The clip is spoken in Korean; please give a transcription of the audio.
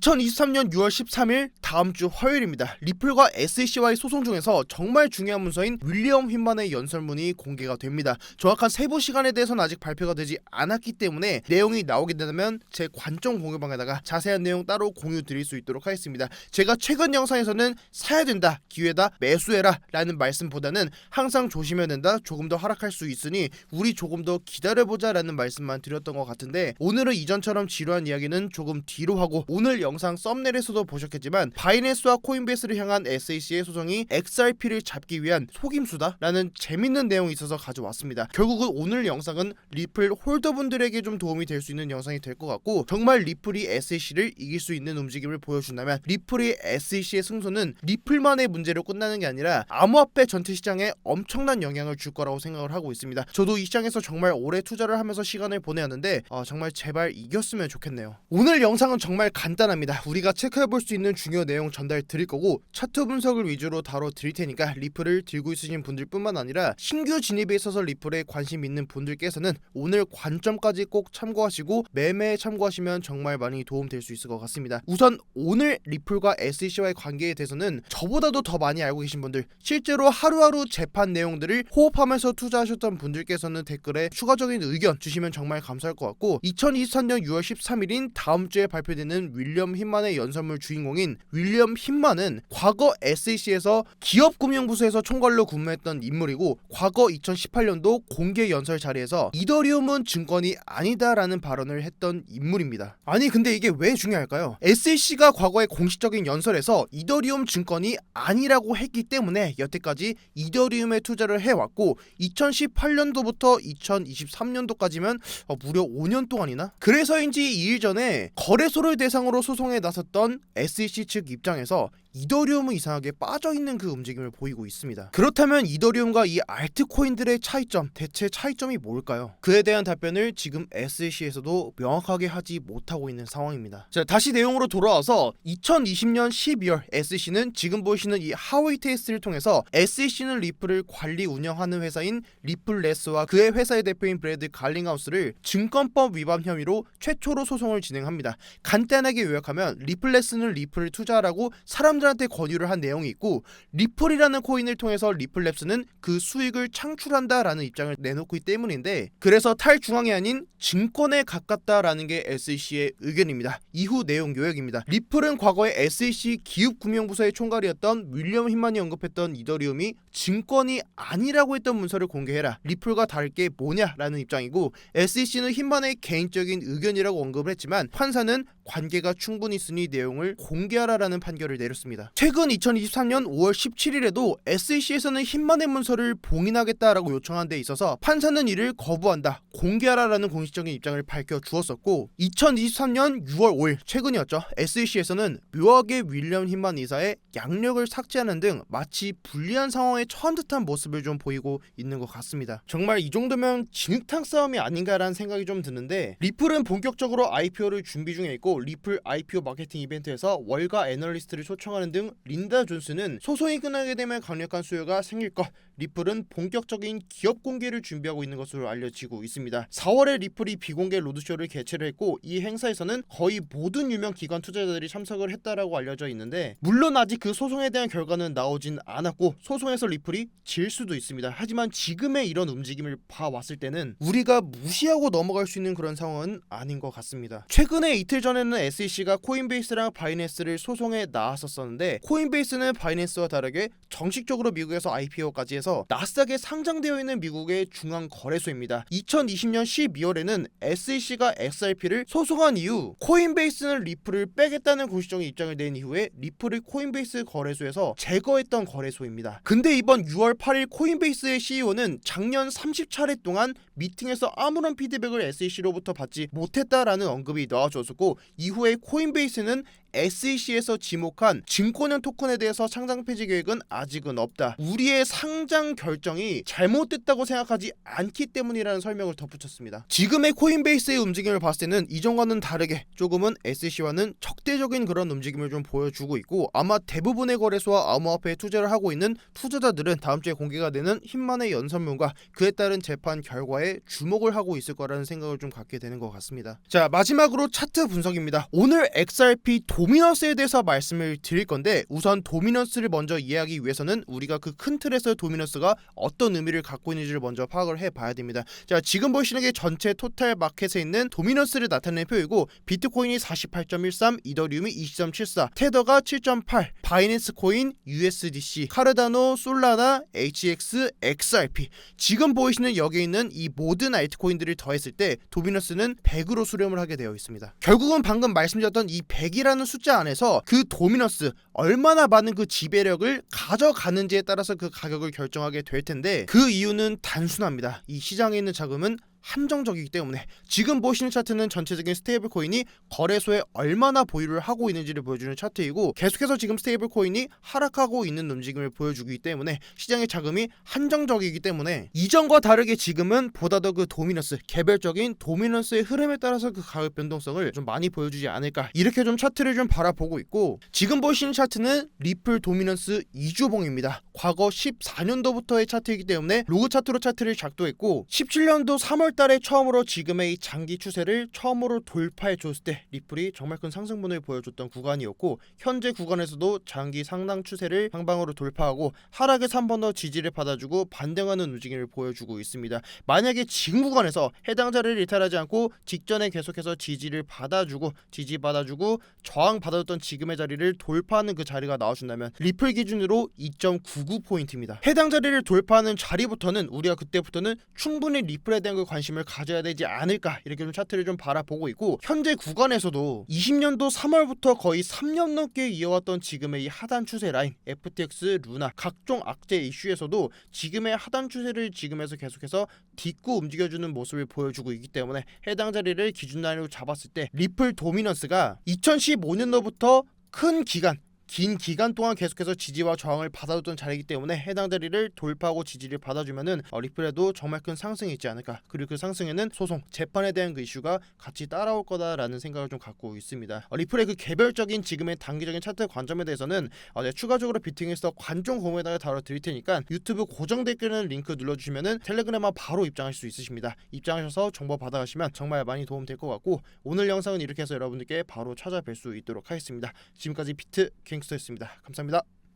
2023년 6월 13일 다음 주 화요일입니다. 리플과 SEC와의 소송 중에서 정말 중요한 문서인 윌리엄 휘만의 연설문이 공개가 됩니다. 정확한 세부 시간에 대해서는 아직 발표가 되지 않았기 때문에 내용이 나오게 된다면 제 관점 공유방에다가 자세한 내용 따로 공유 드릴 수 있도록 하겠습니다. 제가 최근 영상에서는 사야 된다, 기회다, 매수해라 라는 말씀보다는 항상 조심해야 된다, 조금 더 하락할 수 있으니 우리 조금 더 기다려보자 라는 말씀만 드렸던 것 같은데 오늘은 이전처럼 지루한 이야기는 조금 뒤로 하고 오늘 영상 썸네일에서도 보셨겠지만 바이낸스와 코인베이스를 향한 SAC의 소송이 XRP를 잡기 위한 속임수다라는 재밌는 내용이 있어서 가져왔습니다. 결국은 오늘 영상은 리플 홀더분들에게 좀 도움이 될 수 있는 영상이 될 것 같고 정말 리플이 SAC를 이길 수 있는 움직임을 보여준다면 리플이 SAC의 승소는 리플만의 문제로 끝나는 게 아니라 암호화폐 전체 시장에 엄청난 영향을 줄 거라고 생각을 하고 있습니다. 저도 이 시장에서 정말 오래 투자를 하면서 시간을 보내왔는데 어, 정말 제발 이겼으면 좋겠네요. 오늘 영상은 정말 간단합니다. 우리가 체크해 볼 수 있는 중요 내용 전달 드릴 거고 차트 분석을 위주로 다뤄 드릴 테니까 리플을 들고 있으신 분들뿐만 아니라 신규 진입에 있어서 리플에 관심 있는 분들께서는 오늘 관점까지 꼭 참고하시고 매매에 참고하시면 정말 많이 도움 될 수 있을 것 같습니다. 우선 오늘 리플과 SEC와의 관계에 대해서는 저보다도 더 많이 알고 계신 분들 실제로 하루하루 재판 내용들을 호흡하면서 투자하셨던 분들께서는 댓글에 추가적인 의견 주시면 정말 감사할 것 같고 2023년 6월 13일인 다음 주에 발표되는 윌리엄 힘만의 연설물 주인공인 윌리엄 힘만은 과거 SEC에서 기업금융부서에서 총괄로 근무했던 인물이고 과거 2018년도 공개 연설 자리에서 이더리움은 증권이 아니다라는 발언을 했던 인물입니다. 아니 근데 이게 왜 중요할까요? SEC가 과거의 공식적인 연설에서 이더리움 증권이 아니라고 했기 때문에 여태까지 이더리움에 투자를 해왔고 2018년도부터 2023년도까지면 어, 무려 5년 동안이나 그래서인지 2일 전에 거래소를 대상으로 소송에 나섰던 SEC 측 입장에서 이더리움은 이상하게 빠져있는 그 움직임을 보이고 있습니다. 그렇다면 이더리움과 이 알트코인들의 차이점, 대체 차이점이 뭘까요? 그에 대한 답변을 지금 SEC에서도 명확하게 하지 못하고 있는 상황입니다. 자, 다시 내용으로 돌아와서 2020년 12월 SEC는 지금 보시는 이 하웨이 테스트를 통해서 SEC는 리플을 관리 운영하는 회사인 리플레스와 그의 회사의 대표인 브래드 갈링하우스를 증권법 위반 혐의로 최초로 소송을 진행합니다. 간단하게 요약하면 리플레스는 리플을 투자하라고 사람들 한테 권유를 한 내용이 있고 리플이라는 코인을 통해서 리플랩스는 그 수익을 창출한다라는 입장을 내놓고 있기 때문인데 그래서 탈중앙이 아닌 증권에 가깝다라는 게 SEC의 의견입니다. 이후 내용 요약입니다. 리플은 과거에 SEC 기업금융부서의 총괄이었던 윌리엄 힘만이 언급했던 이더리움이 증권이 아니라고 했던 문서를 공개해라. 리플과 다를 게 뭐냐라는 입장이고 SEC는 힘만의 개인적인 의견이라고 언급을 했지만 판사는 관계가 충분히 있으니 내용을 공개하라라는 판결을 내렸습니다. 최근 2023년 5월 17일에도 SEC에서는 힘만의 문서를 봉인하겠다라고 요청한 데 있어서 판사는 이를 거부한다. 공개하라라는 공식적인 입장을 밝혀 주었었고 2023년 6월 5일 최근이었죠. SEC에서는 묘하게 윌리엄 힘만 이사의 양력을 삭제하는 등 마치 불리한 상황에 처한 듯한 모습을 좀 보이고 있는 것 같습니다. 정말 이 정도면 진흙탕 싸움이 아닌가라는 생각이 좀 드는데 리플은 본격적으로 IPO를 준비 중에 있고 리플 IPO 마케팅 이벤트에서 월가 애널리스트를 초청하는 등 린다 존스는 소송이 끝나게 되면 강력한 수요가 생길 것 리플은 본격적인 기업 공개를 준비하고 있는 것으로 알려지고 있습니다. 4월에 리플이 비공개 로드쇼를 개최를 했고 이 행사에서는 거의 모든 유명 기관 투자자들이 참석을 했다라고 알려져 있는데 물론 아직 그 소송에 대한 결과는 나오진 않았고 소송에서 리플이 질 수도 있습니다. 하지만 지금의 이런 움직임을 봐왔을 때는 우리가 무시하고 넘어갈 수 있는 그런 상황은 아닌 것 같습니다. 최근에 이틀 전에는 SEC가 코인베이스랑 바이낸스를 소송에 나왔었었는데 코인베이스는 바이낸스와 다르게 정식적으로 미국에서 IPO까지 해서 나스닥에 상장되어 있는 미국의 중앙 거래소입니다. 2020년 12월에는 SEC가 XRP를 소송한 이후 코인베이스는 리플을 빼겠다는 공식적인 입장을 낸 이후에 리플을 코인베이스 거래소에서 제거했던 거래소입니다. 근데 이번 6월 8일 코인베이스의 CEO는 작년 30차례 동안 미팅에서 아무런 피드백을 SEC로부터 받지 못했다라는 언급이 나와줬었고 이후에 코인베이스는 SEC에서 지목한 증권형 토큰에 대해서 상장 폐지 계획은 아직은 없다. 우리의 상장 결정이 잘못됐다고 생각하지 않기 때문이라는 설명을 덧붙였습니다. 지금의 코인베이스의 움직임을 봤을 때는 이전과는 다르게 조금은 SEC와는 적대적인 그런 움직임을 좀 보여주고 있고 아마 대부분의 거래소와 암호화폐에 투자를 하고 있는 투자자들은 다음 주에 공개가 되는 힘만의 연설문과 그에 따른 재판 결과에 주목을 하고 있을 거라는 생각을 좀 갖게 되는 것 같습니다. 자 마지막으로 차트 분석입니다. 오늘 XRP 도 도미넌스에 대해서 말씀을 드릴 건데 우선 도미넌스를 먼저 이해하기 위해서는 우리가 그 큰 틀에서 도미넌스가 어떤 의미를 갖고 있는지를 먼저 파악을 해봐야 됩니다. 자 지금 보시는 게 전체 토탈 마켓에 있는 도미넌스를 나타내는 표이고 비트코인이 48.13, 이더리움이 20.74, 테더가 7.8, 바이낸스 코인, USDC, 카르다노, 솔라나, HX, XRP 지금 보이시는 여기에 있는 이 모든 알트코인들을 더했을 때 도미넌스는 100으로 수렴을 하게 되어 있습니다. 결국은 방금 말씀드렸던 이 100이라는 숫자 안에서 그 도미넌스 얼마나 많은 그 지배력을 가져가는지에 따라서 그 가격을 결정하게 될 텐데 그 이유는 단순합니다. 이 시장에 있는 자금은 한정적이기 때문에 지금 보시는 차트는 전체적인 스테이블 코인이 거래소에 얼마나 보유를 하고 있는지를 보여주는 차트이고 계속해서 지금 스테이블 코인이 하락하고 있는 움직임을 보여주기 때문에 시장의 자금이 한정적이기 때문에 이전과 다르게 지금은 보다 더 그 도미넌스 개별적인 도미넌스의 흐름에 따라서 그 가격 변동성을 좀 많이 보여주지 않을까 이렇게 좀 차트를 좀 바라보고 있고 지금 보시는 차트는 리플 도미넌스 2주봉입니다. 과거 14년도부터의 차트이기 때문에 로그 차트로 차트를 작도했고 17년도 3월 달에 처음으로 지금의 이 장기 추세를 처음으로 돌파해 줬을 때 리플이 정말 큰 상승분을 보여줬던 구간이었고 현재 구간에서도 장기 상당 추세를 상방으로 돌파하고 하락에서 한 번 더 지지를 받아주고 반등하는 움직임을 보여주고 있습니다. 만약에 지금 구간에서 해당 자리를 이탈하지 않고 직전에 계속해서 지지를 받아주고 지지 받아주고 저항 받아줬던 지금의 자리를 돌파하는 그 자리가 나와준다면 리플 기준으로 2.99 포인트입니다. 해당 자리를 돌파하는 자리부터는 우리가 그때부터는 충분히 리플에 대한 그 관심 을 가져야 되지 않을까 이렇게 좀 차트를 좀 바라보고 있고 현재 구간에서도 20년도 3월부터 거의 3년 넘게 이어왔던 지금의 이 하단 추세 라인 FTX, 루나 각종 악재 이슈에서도 지금의 하단 추세를 지금에서 계속해서 딛고 움직여주는 모습을 보여주고 있기 때문에 해당 자리를 기준 라인으로 잡았을 때 리플 도미넌스가 2015년도부터 큰 기간 긴 기간 동안 계속해서 지지와 저항을 받아줬던 자리이기 때문에 해당 자리를 돌파하고 지지를 받아주면은 어, 리플에도 정말 큰 상승이 있지 않을까. 그리고 그 상승에는 소송 재판에 대한 그 이슈가 같이 따라올 거다라는 생각을 좀 갖고 있습니다. 어, 리플의 그 개별적인 지금의 단기적인 차트 관점에 대해서는 어, 네, 추가적으로 비팅에서 관종 공모에다가 다뤄드릴 테니까 유튜브 고정 댓글에 링크 눌러주시면은 텔레그램만 바로 입장하실 수 있으십니다. 입장하셔서 정보 받아가시면 정말 많이 도움 될 것 같고 오늘 영상은 이렇게 해서 여러분들께 바로 찾아뵐 수 있도록 하겠습니다. 지금까지 비트 킹스터였습니다. 감사합니다.